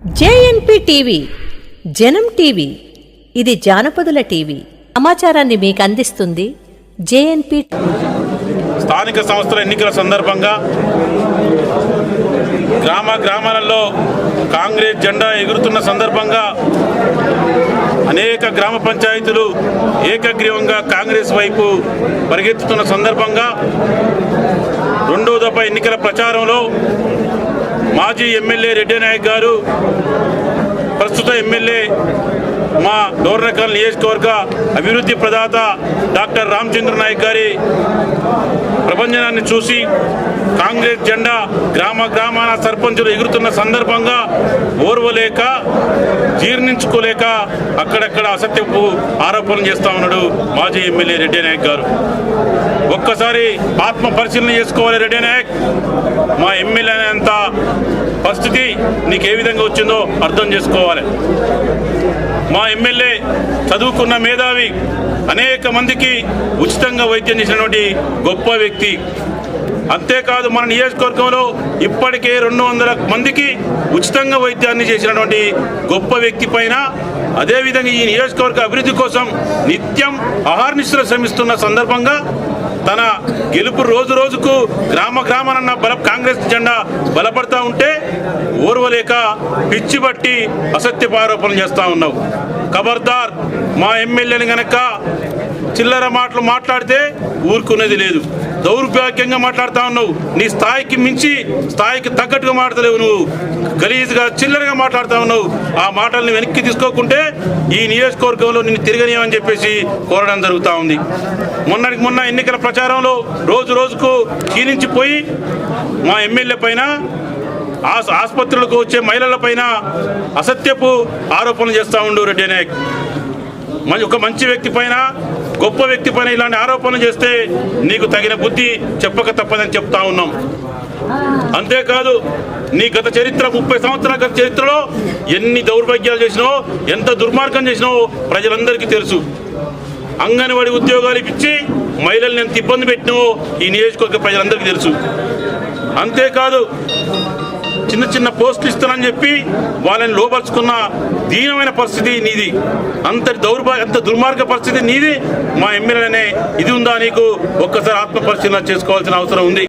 JNP TV జనం TV ఇది జానపదుల TV. సమాచారాన్ని మీకు అందిస్తుంది జేఎన్పి స్థానిక సంస్థల ఎన్నికల సందర్భంగా గ్రామ గ్రామాలలో కాంగ్రెస్ జెండా ఎగురుతున్న సందర్భంగా అనేక గ్రామ పంచాయతీలు ఏకగ్రీవంగా కాంగ్రెస్ వైపు పరిగెత్తుతున్న సందర్భంగా రెండో దఫ ఎన్నికల ప్రచారంలో మాజీ ఎమ్మెల్యే రెడ్డి నాయక్ గారు ప్రస్తుత ఎమ్మెల్యే మా డోర్నకల్ నియోజకవర్గ అభివృద్ధి ప్రదాత డాక్టర్ రామచంద్ర నాయక్ గారి ప్రపంచనాన్ని చూసి కాంగ్రెస్ జెండా గ్రామ గ్రామాల సర్పంచులు ఎగురుతున్న సందర్భంగా ఓర్వలేక జీర్ణించుకోలేక అక్కడక్కడ అసత్యపు ఆరోపణలు చేస్తా ఉన్నాడు మాజీ ఎమ్మెల్యే రెడ్డి నాయక్ గారు. ఒక్కసారి ఆత్మ పరిశీలన చేసుకోవాలి రెడ్డి నాయక్. మా ఎమ్మెల్యే అనేంత పరిస్థితి నీకు ఏ విధంగా వచ్చిందో అర్థం చేసుకోవాలి. మా ఎమ్మెల్యే చదువుకున్న మేధావి అనేక మందికి ఉచితంగా వైద్యం చేసినటువంటి గొప్ప వ్యక్తి. అంతేకాదు మన నియోజకవర్గంలో ఇప్పటికే రెండు వందల మందికి ఉచితంగా వైద్యాన్ని చేసినటువంటి గొప్ప వ్యక్తి పైన అదేవిధంగా ఈ నియోజకవర్గ అభివృద్ధి కోసం నిత్యం అహార్నిశలు శ్రమిస్తున్న సందర్భంగా తన గెలుపు రోజు రోజుకు గ్రామ గ్రామానన్న బల కాంగ్రెస్ జెండా బలపడతా ఉంటే ఓర్వలేక పిచ్చి బట్టి చేస్తూ ఉన్నావు. ఖబర్దార్ మా ఎమ్మెల్యేని గనక చిల్లర మాటలు మాట్లాడితే ఊరుకునేది లేదు. దౌర్భాగ్యంగా మాట్లాడుతా ఉన్నావు. నీ స్థాయికి మించి స్థాయికి తగ్గట్టుగా మాట్లాడలేవు నువ్వు. గలీజ్గా చిల్లరగా మాట్లాడుతా ఉన్నావు. ఆ మాటల్ని వెనక్కి తీసుకోకుంటే ఈ నియోజకవర్గంలో నిన్ను తిరగనీయమని చెప్పేసి కోరడం జరుగుతూ ఉంది. మొన్నటికి మొన్న ఎన్నికల ప్రచారంలో రోజు రోజుకు క్షీణించిపోయి మా ఎమ్మెల్యే పైన ఆస్- ఆసుపత్రులకు వచ్చే మహిళల పైన అసత్యపు ఆరోపణలు చేస్తూ ఉండు రెడ్డి నాయక్. ఒక మంచి వ్యక్తి పైన గొప్ప వ్యక్తి పైన ఇలాంటి ఆరోపణలు చేస్తే నీకు తగిన బుద్ధి చెప్పక తప్పదని చెప్తా ఉన్నాం. అంతేకాదు నీ గత చరిత్ర ముప్పై సంవత్సరాల గత చరిత్రలో ఎన్ని దౌర్భాగ్యాలు చేసినావో ఎంత దుర్మార్గం చేసినావో ప్రజలందరికీ తెలుసు. అంగన్వాడి ఉద్యోగాలు ఇప్పించి మహిళల్ని ఎంత ఇబ్బంది పెట్టినావో ఈ నియోజకవర్గ ప్రజలందరికీ తెలుసు. అంతేకాదు చిన్న చిన్న పోస్టులు ఇస్తానని చెప్పి వాళ్ళని లోపరుచుకున్న దీనమైన పరిస్థితి నీది. అంత దౌర్భా అంత దుర్మార్గ పరిస్థితి నీది. మా ఎమ్మెల్యేనే ఇది ఉందా నీకు? ఒక్కసారి ఆత్మ పరిశీలన చేసుకోవాల్సిన అవసరం ఉంది.